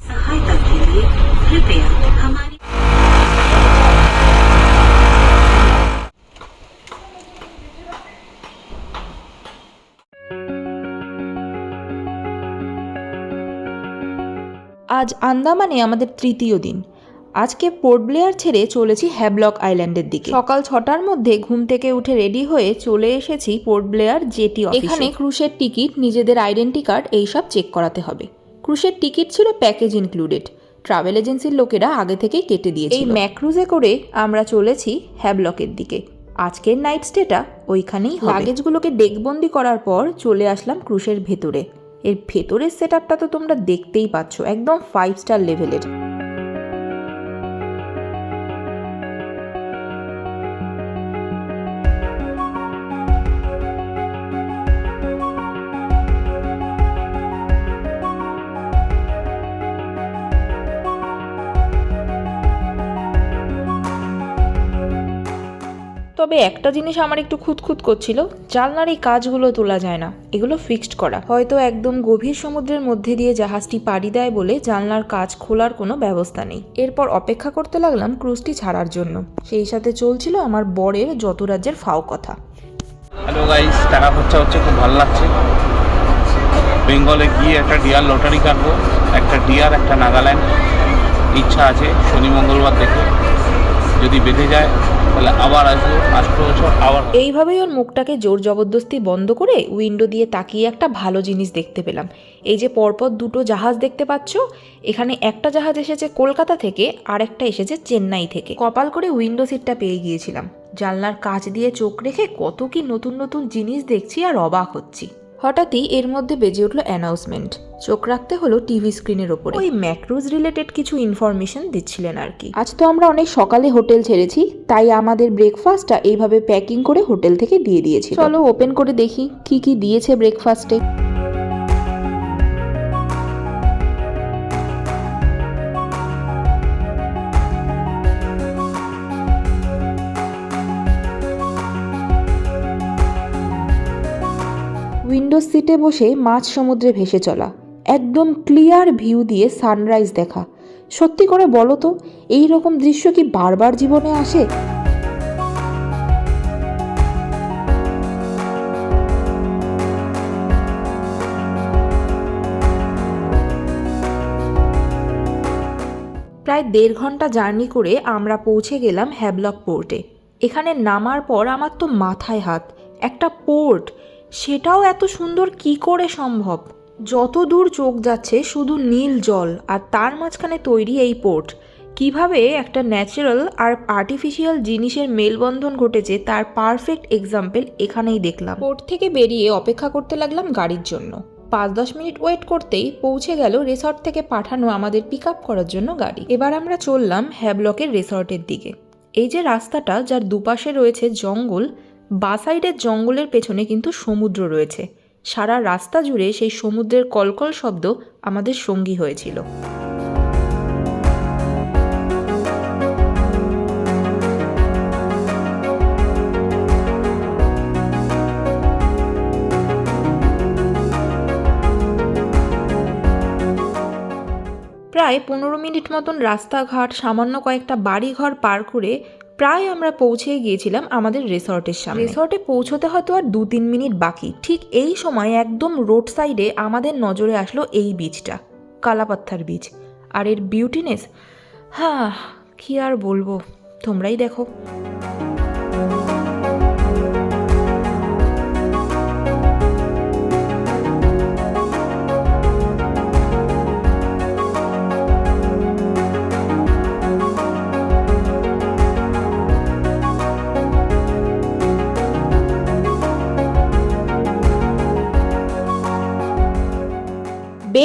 सहायता के लिए कृपया हमारी আজ আন্দামানে আমাদের তৃতীয় দিন আজকে পোর্ট ব্লেয়ার ছেড়ে চলেছি হ্যাবলক আইল্যান্ডের দিকে। সকাল ছটার মধ্যে ঘুম থেকে উঠে রেডি হয়ে চলে এসেছি পোর্ট ব্লেয়ার জেটি এখানে ক্রুশের টিকিট নিজেদের আইডেন্টি কার্ড এইসব চেক করাতে হবে। ক্রুশের টিকিট ছিল প্যাকেজ ইনক্লুডেড। ট্রাভেল এজেন্সির লোকেরা আগে থেকেই কেটে দিয়েছে এই ম্যাক্রুজে করে আমরা চলেছি হ্যাবলকের দিকে। আজকের নাইট স্টেটা ওইখানেই লাগেজগুলোকে ডেকবন্দি করার পর চলে আসলাম ক্রুশের ভেতরে। এর ভেতরের সেট তো তোমরা দেখতেই পাচ্ছ একদম ফাইভ স্টার লেভেলের তবে একটা জিনিস আমার একটু খুঁতখুত করছিল, জানলার এই কাজগুলো তোলা যায় না, এগুলো ফিক্সড করা। হয়তো একদম গভীর সমুদ্রের মধ্যে দিয়ে জাহাজটি পাড়ি দেয় বলে জানলার কাজ খোলার কোনো ব্যবস্থা নেই। এরপর অপেক্ষা করতে লাগলাম ক্রুজটি ছাড়ার জন্য। সেই সাথে চলছিল আমার বরের যত রাজ্যের ফাও কথা। হ্যালো গাইস টাকা খরচা হচ্ছে, খুব ভালো লাগছে। বেঙ্গলে গিয়ে একটা ডিয়ার লটারি কাটবো, একটা ডিয়ার একটা নাগাল্যান্ড। ইচ্ছা আছে, শনি মঙ্গলবার দেখে। যদি বেঁধে যায় তাহলে আবার আসব আসতে বছর আবার এইভাবেই ওর মুখটাকে জোর জবরদস্তি বন্ধ করে উইন্ডো দিয়ে তাকিয়ে একটা ভালো জিনিস দেখতে পেলাম। এই যে পরপর দুটো জাহাজ দেখতে পাচ্ছ, এখানে একটা জাহাজ এসেছে কলকাতা থেকে আর একটা এসেছে চেন্নাই থেকে। কপাল করে উইন্ডো সিটটা পেয়ে গিয়েছিলাম। জানলার কাচ দিয়ে চোখ রেখে কত কি নতুন নতুন জিনিস দেখছি আর অবাক হচ্ছি। হঠাৎই এর মধ্যে বেজে উঠল অ্যানাউন্সমেন্ট চোখ রাখতে হলো টিভি স্ক্রিনের ওপরে। ওই ম্যাক্রোজ রিলেটেড কিছু ইনফরমেশন দিচ্ছিলেন আর কি। আজ তো আমরা অনেক সকালে হোটেল ছেড়েছি তাই আমাদের ব্রেকফাস্টটা এইভাবে প্যাকিং করে হোটেল থেকে দিয়ে দিয়েছি চলো ওপেন করে দেখি কি কি দিয়েছে ব্রেকফাস্টে উইন্ডো সিটে বসে মাঝ সমুদ্রে ভেসে চলা। একদম ক্লিয়ার ভিউ দিয়ে সানরাইজ দেখা। সত্যি করে বলো তো রকম দৃশ্য কি বারবার জীবনে আসে? প্রায় দেড় ঘণ্টা জার্নি করে আমরা পৌঁছে গেলাম হ্যাবলক পোর্টে। এখানে নামার পর আমার তো মাথায় হাত। একটা পোর্ট সেটাও এত সুন্দর কি করে সম্ভব? যত দূর চোখ যাচ্ছে শুধু নীল জল আর তার মাঝখানে তৈরি এই পোর্ট। কীভাবে একটা ন্যাচারাল আর আর্টিফিশিয়াল জিনিসের মেলবন্ধন ঘটেছে তার পারফেক্ট এক্সাম্পল এখানেই দেখলাম। পোর্ট থেকে বেরিয়ে অপেক্ষা করতে লাগলাম গাড়ির জন্য। পাঁচ দশ মিনিট ওয়েট করতেই পৌঁছে গেল রিসর্ট থেকে পাঠানো আমাদের পিক আপ করার জন্য গাড়ি। এবার আমরা চললাম হ্যাবলকের রিসর্টের দিকে। এই যে রাস্তাটা যার দুপাশে রয়েছে জঙ্গল বা সাইডের জঙ্গলের পেছনে কিন্তু সমুদ্র রয়েছে। সারা রাস্তা জুড়ে সেই সমুদ্রের কলকল শব্দ আমাদের সঙ্গী হয়েছিল। প্রায় পনেরো মিনিট মতন রাস্তাঘাট, সামান্য কয়েকটা বাড়িঘর পার করে প্রায় আমরা পৌঁছে গিয়েছিলাম আমাদের রিসর্টের সামনে। রিসর্টে পৌঁছতে হয়তো আর দু তিন মিনিট বাকি। ঠিক এই সময় একদম রোড সাইডে আমাদের নজরে আসলো এই বীজটা কালাপাত্থার বীজ আর এর বিউটিনেস হ্যাঁ কি আর বলব, তোমরাই দেখো।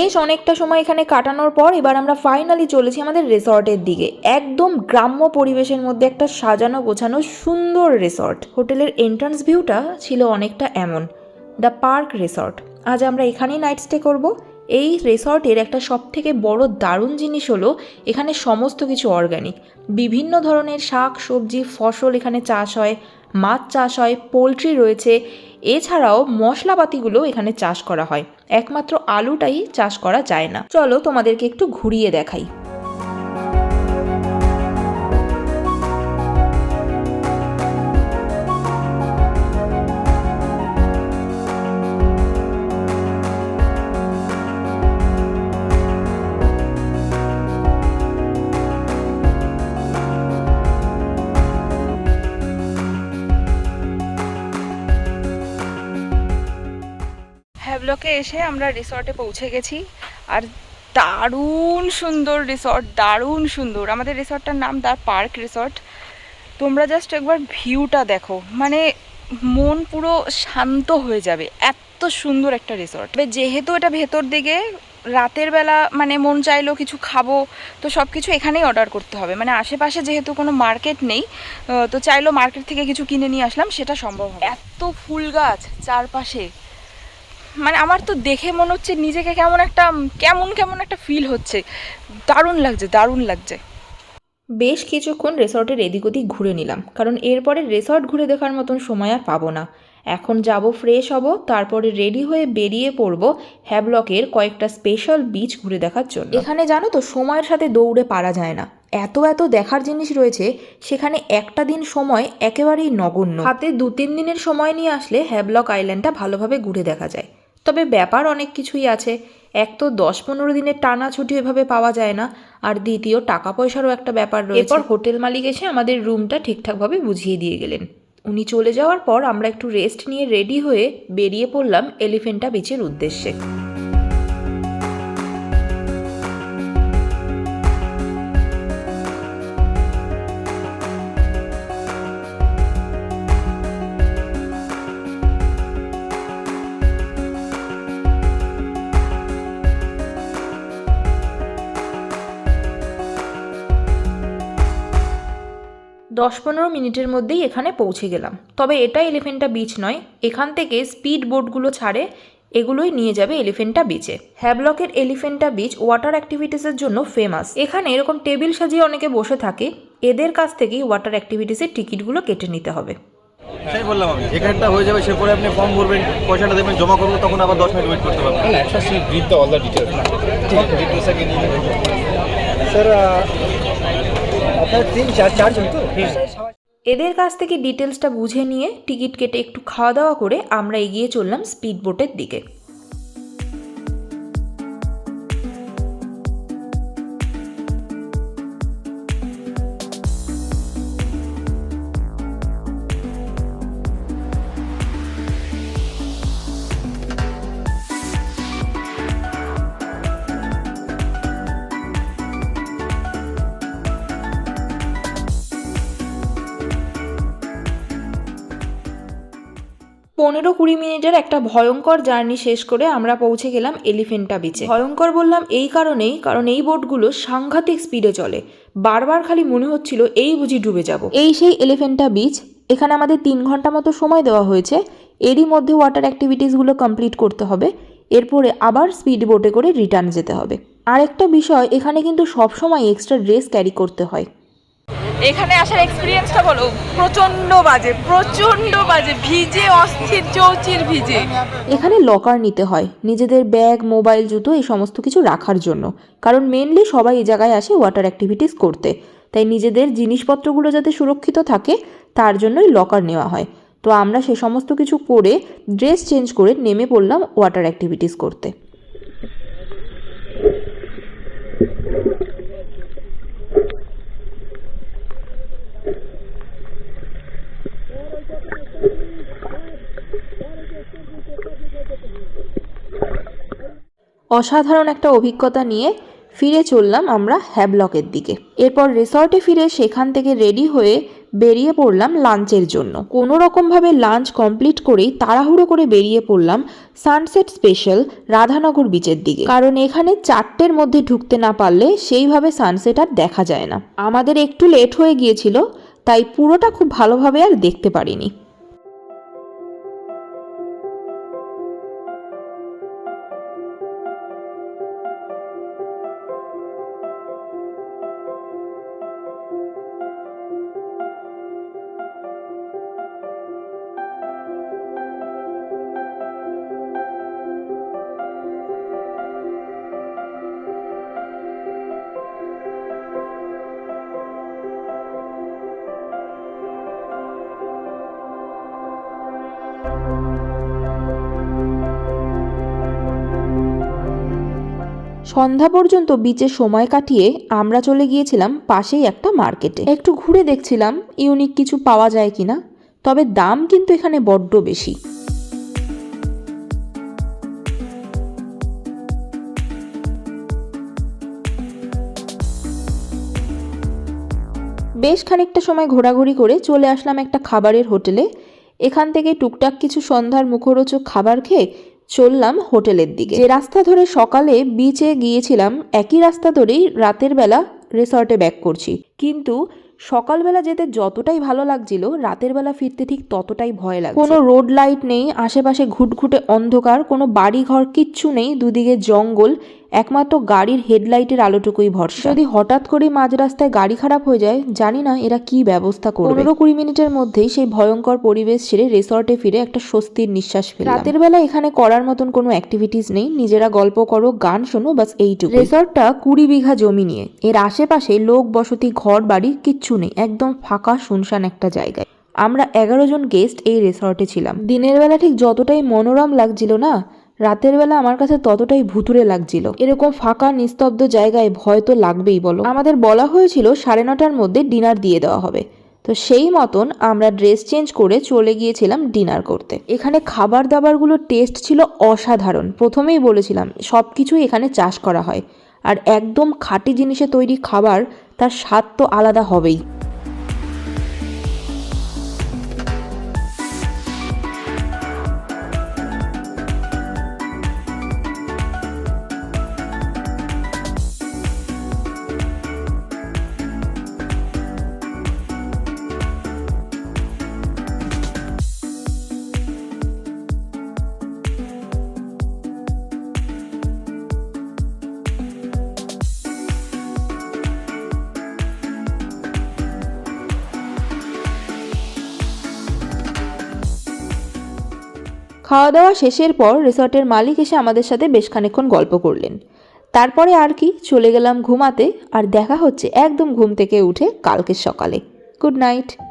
বেশ অনেকটা সময় এখানে কাটানোর পর এবার আমরা ফাইনালি চলেছি আমাদের রিসর্টের দিকে। একদম গ্রাম্য পরিবেশের মধ্যে একটা সাজানো গোছানো সুন্দর রিসর্ট হোটেলের এন্ট্রান্স ভিউটা ছিল অনেকটা এমন। দ্য পার্ক রিসর্ট আজ আমরা এখানেই নাইট স্টে করব। এই রিসর্টের একটা সব থেকে বড় দারুণ জিনিস হলো, এখানে সমস্ত কিছু অর্গানিক বিভিন্ন ধরনের শাক, সবজি, ফসল এখানে চাষ হয়। মাছ চাষ হয়, পোলট্রি রয়েছে। এছাড়াও মশলাপাতিগুলো এখানে চাষ করা হয়। একমাত্র আলুটাই চাষ করা যায় না। চলো তোমাদেরকে একটু ঘুরিয়ে দেখাই। এসে আমরা রিসর্টে পৌঁছে গেছি। আর দারুণ সুন্দর রিসর্ট দারুণ সুন্দর। আমাদের রিসর্টটার নাম দ্য পার্ক রিসর্ট তোমরা জাস্ট একবার ভিউটা দেখো। মানে মন পুরো শান্ত হয়ে যাবে। এত সুন্দর একটা রিসর্ট তবে যেহেতু এটা ভেতর দিকে, রাতের বেলা মানে মন চাইলো কিছু খাব, তো সব কিছু এখানেই অর্ডার করতে হবে। মানে আশেপাশে যেহেতু কোনো মার্কেট নেই তো চাইলো মার্কেট থেকে কিছু কিনে নিয়ে আসলাম, সেটা সম্ভব হবে। এত ফুল গাছ চারপাশে। মানে আমার তো দেখে মনে হচ্ছে নিজেকে কেমন একটা কেমন কেমন একটা ফিল হচ্ছে। দারুণ লাগছে দারুণ লাগছে। বেশ কিছুক্ষণ রিসর্টের এদিক ওদিক ঘুরে নিলাম কারণ এরপরে রিসর্ট ঘুরে দেখার মতন সময় আর পাবো না। এখন যাব ফ্রেশ হব তারপরে রেডি হয়ে বেরিয়ে পড়ব হ্যাবলকের কয়েকটা স্পেশাল বিচ ঘুরে দেখার জন্য। এখানে জানো তো সময়ের সাথে দৌড়ে পারা যায় না। এত এত দেখার জিনিস রয়েছে সেখানে একটা দিন সময় একেবারেই নগণ্য। হাতে দু তিন দিনের সময় নিয়ে আসলে হ্যাবলক আইল্যান্ডটা ভালোভাবে ঘুরে দেখা যায়। তবে ব্যাপার অনেক কিছুই আছে। এক তো দশ পনেরো দিনের টানা ছুটি এভাবে পাওয়া যায় না, আর দ্বিতীয় টাকা পয়সারও একটা ব্যাপার রয়েছে। এরপর হোটেল মালিক এসে আমাদের রুমটা ঠিকঠাকভাবে বুঝিয়ে দিয়ে গেলেন। উনি চলে যাওয়ার পর আমরা একটু রেস্ট নিয়ে রেডি হয়ে বেরিয়ে পড়লাম এলিফেন্টা বিচের উদ্দেশ্যে। দশ পনেরো মিনিটের মধ্যেই এখানে পৌঁছে গেলাম। তবে এটা এলিফেন্টা বিচ নয় এখান থেকে স্পিড বোটগুলো ছাড়ে এগুলোই নিয়ে যাবে এলিফেন্টা বিচে হ্যাবলকের এলিফেন্টা বিচ ওয়াটার অ্যাক্টিভিটিসের জন্য ফেমাস এখানে এরকম টেবিল সাজিয়ে অনেকে বসে থাকে এদের কাছ থেকেই ওয়াটার অ্যাক্টিভিটিসের টিকিটগুলো কেটে নিতে হবে। সেটাই বললাম আমি এখানটা হয়ে যাবে সে পরে আপনি ফর্ম ভরবেন পয়সাটা দেবেন জমা করব তখন আবার দশ মিনিট ওয়েট করতে পারবেন. ডিটেলস আগে নিয়ে নেবেন তো? এদের কাছ থেকে ডিটেলসটা বুঝে নিয়ে টিকিট কেটে একটু খাওয়া দাওয়া করে আমরা এগিয়ে চললাম স্পিড বোটের দিকে। পনেরো কুড়ি মিনিটের একটা ভয়ঙ্কর জার্নি শেষ করে আমরা পৌঁছে গেলাম এলিফেন্টা বিচে ভয়ঙ্কর বললাম এই কারণেই, কারণ এই বোটগুলো সাংঘাতিক স্পিডে চলে। বারবার খালি মনে হচ্ছিল এই বুঝি ডুবে যাব। এই সেই এলিফেন্টা বিচ এখানে আমাদের তিন ঘণ্টা মতো সময় দেওয়া হয়েছে। এরই মধ্যে ওয়াটার অ্যাক্টিভিটিসগুলো কমপ্লিট করতে হবে। এরপরে আবার স্পিড বোটে করে রিটার্ন যেতে হবে। আরেকটা বিষয়, এখানে কিন্তু সবসময় এক্সট্রা ড্রেস ক্যারি করতে হয়। এখানে আসার এক্সপিরিয়েন্সটা বলো। প্রচণ্ড বাজে প্রচণ্ড বাজে, ভিজে, অস্থির, চৌচির ভিজে। এখানে লকার নিতে হয়, নিজেদের ব্যাগ মোবাইল জুতো, এই সমস্ত কিছু রাখার জন্য। কারণ মেনলি সবাই এই জায়গায় আসে ওয়াটার অ্যাক্টিভিটিস করতে। তাই নিজেদের জিনিসপত্রগুলো যাতে সুরক্ষিত থাকে, তার জন্যই লকার নেওয়া হয়। তো আমরা সে সমস্ত কিছু করে ড্রেস চেঞ্জ করে নেমে পড়লাম ওয়াটার অ্যাক্টিভিটিস করতে। অসাধারণ একটা অভিজ্ঞতা নিয়ে ফিরে চললাম আমরা হ্যাবলকের দিকে। এরপর রিসর্টে ফিরে সেখান থেকে রেডি হয়ে বেরিয়ে পড়লাম লাঞ্চের জন্য। কোনো রকমভাবে লাঞ্চ কমপ্লিট করেই তাড়াহুড়ো করে বেরিয়ে পড়লাম সানসেট স্পেশাল রাধানগর বিচের দিকে। কারণ এখানে চারটের মধ্যে ঢুকতে না পারলে সেইভাবে সানসেট আর দেখা যায় না। আমাদের একটু লেট হয়ে গিয়েছিল, তাই পুরোটা খুব ভালোভাবে আর দেখতে পারিনি। সন্ধ্যা পর্যন্ত বিচে সময় কাটিয়ে আমরা চলে গিয়েছিলাম পাশেই একটা মার্কেটে একটু ঘুরে দেখছিলাম ইউনিক কিছু পাওয়া যায় কিনা, তবে দাম কিন্তু এখানে বড্ড বেশি। বেশ খানিকটা সময় ঘোরাঘুরি করে চলে আসলাম একটা খাবারের হোটেলে। এখান থেকে টুকটাক কিছু সন্ধ্যার মুখরোচক খাবার খেয়ে চললাম হোটেলের দিকে। যে রাস্তা ধরে সকালে বিচে গিয়েছিলাম, একই রাস্তা ধরেই রাতের বেলা রিসর্টে ব্যাক করছি। কিন্তু সকালবেলা যেতে যতটাই ভালো লাগছিল, রাতের বেলা ফিরতে ঠিক ততটাই ভয় লাগে কোনো রোড লাইট নেই, আশেপাশে ঘুটঘুটে অন্ধকার, কোনো বাড়ি ঘর কিচ্ছু নেই, দুদিকে জঙ্গল একমাত্র গাড়ির হেডলাইটের আলোটুকুই ভরসা। যদি হঠাৎ করে মাঝ রাস্তায় গাড়ি খারাপ হয়ে যায় জানি না এরা কি ব্যবস্থা করবে। পনেরো কুড়ি মিনিটের মধ্যেই সেই ভয়ঙ্কর পরিবেশ ছেড়ে রিসর্টে ফিরে একটা স্বস্তির নিঃশ্বাস ফেললাম। রাতের বেলা এখানে করার মতন কোনো অ্যাক্টিভিটিস নেই নিজেরা গল্প করো গান শোনো বাস এইটুকু রিসর্টটা কুড়ি বিঘা জমি নিয়ে। এর আশেপাশে লোক বসতি ঘর বাড়ি কিচ্ছু নেই একদম ফাঁকা শুনশান একটা জায়গায়। আমরা এগারো জন গেস্ট এই রিসর্টে ছিলাম। দিনের বেলা ঠিক যতটাই মনোরম লাগছিল না রাতের বেলা আমার কাছে ততটাই ভুতুরে লাগছিল। এরকম ফাঁকা, নিস্তব্ধ জায়গায় ভয় তো লাগবেই, বলো। আমাদের বলা হয়েছিল সাড়ে নটার মধ্যে ডিনার দিয়ে দেওয়া হবে। তো সেই মতন আমরা ড্রেস চেঞ্জ করে চলে গিয়েছিলাম ডিনার করতে। এখানে খাবার দাবারগুলো টেস্ট ছিল অসাধারণ। প্রথমেই বলেছিলাম সব কিছুই এখানে চাষ করা হয়। আর একদম খাঁটি জিনিসে তৈরি খাবার, তার স্বাদ তো আলাদা হবেই। খাওয়া দাওয়া শেষের পর রিসর্টের মালিক এসে আমাদের সাথে বেশ খানিক্ষণ গল্প করলেন। তারপরে আর কি, চলে গেলাম ঘুমাতে, আর দেখা হচ্ছে একদম ঘুম থেকে উঠে কালকের সকালে। Good night.